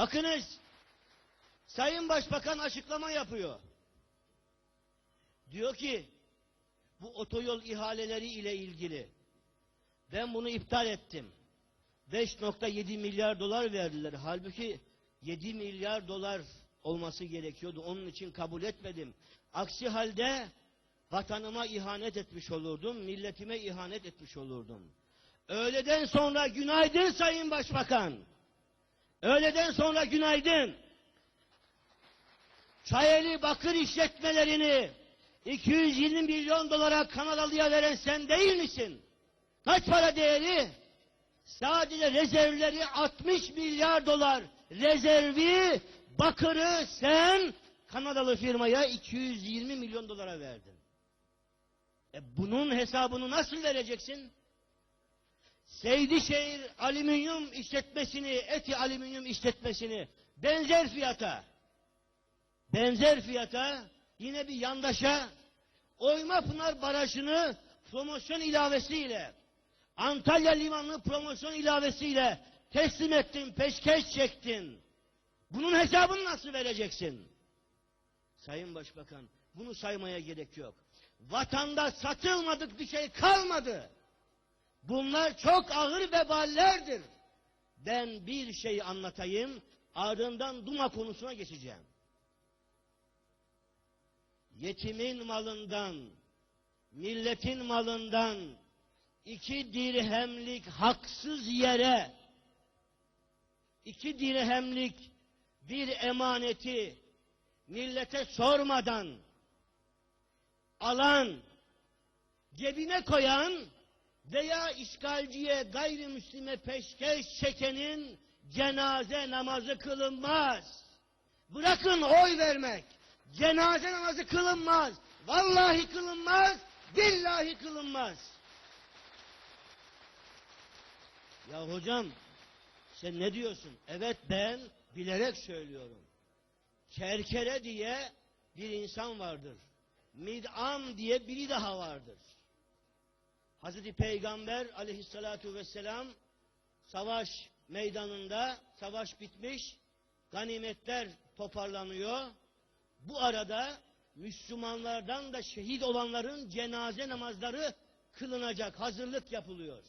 Bakınız, Sayın Başbakan açıklama yapıyor. Diyor ki, bu otoyol ihaleleri ile ilgili ben bunu iptal ettim. 5.7 milyar dolar verdiler. Halbuki 7 milyar dolar olması gerekiyordu. Onun için kabul etmedim. Aksi halde vatanıma ihanet etmiş olurdum, milletime ihanet etmiş olurdum. Öğleden sonra günaydın Sayın Başbakan. Öğleden sonra günaydın. Çayeli bakır işletmelerini 220 milyon dolara Kanadalı'ya veren sen değil misin? Kaç para değeri? Sadece rezervleri 60 milyar dolar. Rezervi, bakırı sen Kanadalı firmaya 220 milyon dolara verdin. E bunun hesabını nasıl vereceksin? Seydişehir alüminyum işletmesini, eti alüminyum işletmesini benzer fiyata, benzer fiyata yine bir yandaşa Oymapınar Barajı'nı promosyon ilavesiyle Antalya Limanı promosyon ilavesiyle teslim ettin, peşkeş çektin. Bunun hesabını nasıl vereceksin? Sayın Başbakan, bunu saymaya gerek yok. Vatanda satılmadık bir şey kalmadı. Bunlar çok ağır veballerdir. Ben bir şey anlatayım, ardından Duma konusuna geçeceğim. Yetimin malından, milletin malından iki dirhemlik haksız yere iki dirhemlik bir emaneti millete sormadan alan, cebine koyan veya işgalciye gayrimüslime peşkeş çekenin cenaze namazı kılınmaz. Bırakın oy vermek. Cenaze namazı kılınmaz. Vallahi kılınmaz. Billahi kılınmaz. Ya hocam sen ne diyorsun? Evet ben bilerek söylüyorum. Kerkere diye bir insan vardır. Mid'am diye biri daha vardır. Hazreti Peygamber aleyhissalatu vesselam savaş meydanında savaş bitmiş, ganimetler toparlanıyor. Bu arada Müslümanlardan da şehit olanların cenaze namazları kılınacak, hazırlık yapılıyor.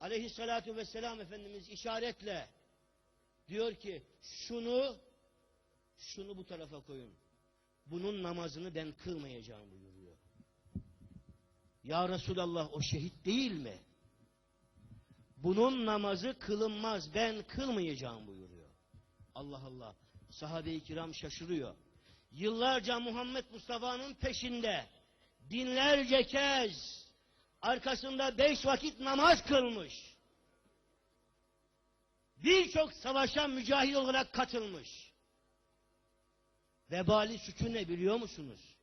Aleyhissalatu vesselam Efendimiz işaretle diyor ki şunu şunu bu tarafa koyun. Bunun namazını ben kılmayacağım buyuruyor. Ya Resulallah o şehit değil mi? Bunun namazı kılınmaz ben kılmayacağım buyuruyor. Allah Allah. Sahabe-i kiram şaşırıyor. Yıllarca Muhammed Mustafa'nın peşinde binlerce kez arkasında beş vakit namaz kılmış. Birçok savaşa mücahit olarak katılmış. Vebali suçu ne biliyor musunuz?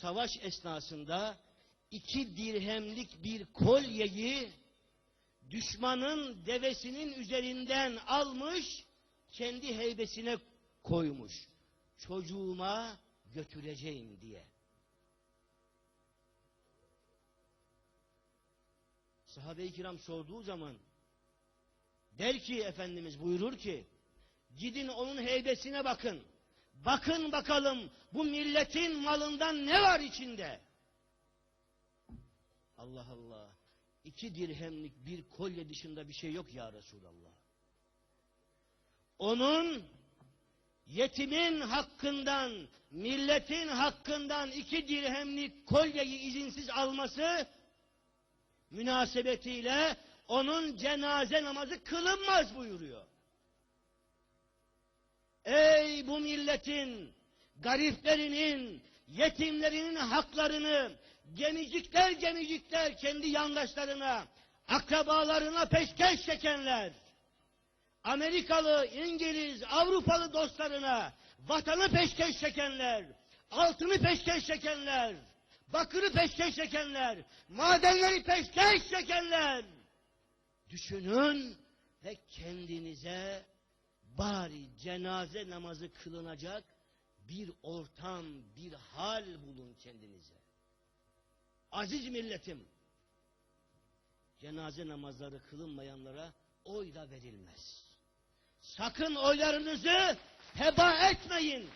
Savaş esnasında iki dirhemlik bir kolyeyi düşmanın devesinin üzerinden almış, kendi heybesine koymuş. Çocuğuma götüreceğim diye. Sahabe-i kiram sorduğu zaman der ki Efendimiz buyurur ki gidin onun heybesine bakın. Bakın bakalım bu milletin malından ne var içinde? Allah Allah. İki dirhemlik bir kolye dışında bir şey yok ya Resulallah. Onun yetimin hakkından, milletin hakkından iki dirhemlik kolyeyi izinsiz alması münasebetiyle onun cenaze namazı kılınmaz buyuruyor. Ey bu milletin, gariplerinin, yetimlerinin haklarını gemicikler gemicikler kendi yandaşlarına, akrabalarına peşkeş çekenler, Amerikalı, İngiliz, Avrupalı dostlarına vatanı peşkeş çekenler, altını peşkeş çekenler, bakırı peşkeş çekenler, madenleri peşkeş çekenler. Düşünün ve kendinize bari cenaze namazı kılınacak bir ortam, bir hal bulun kendinize. Aziz milletim, cenaze namazları kılınmayanlara oy da verilmez. Sakın oylarınızı heba etmeyin.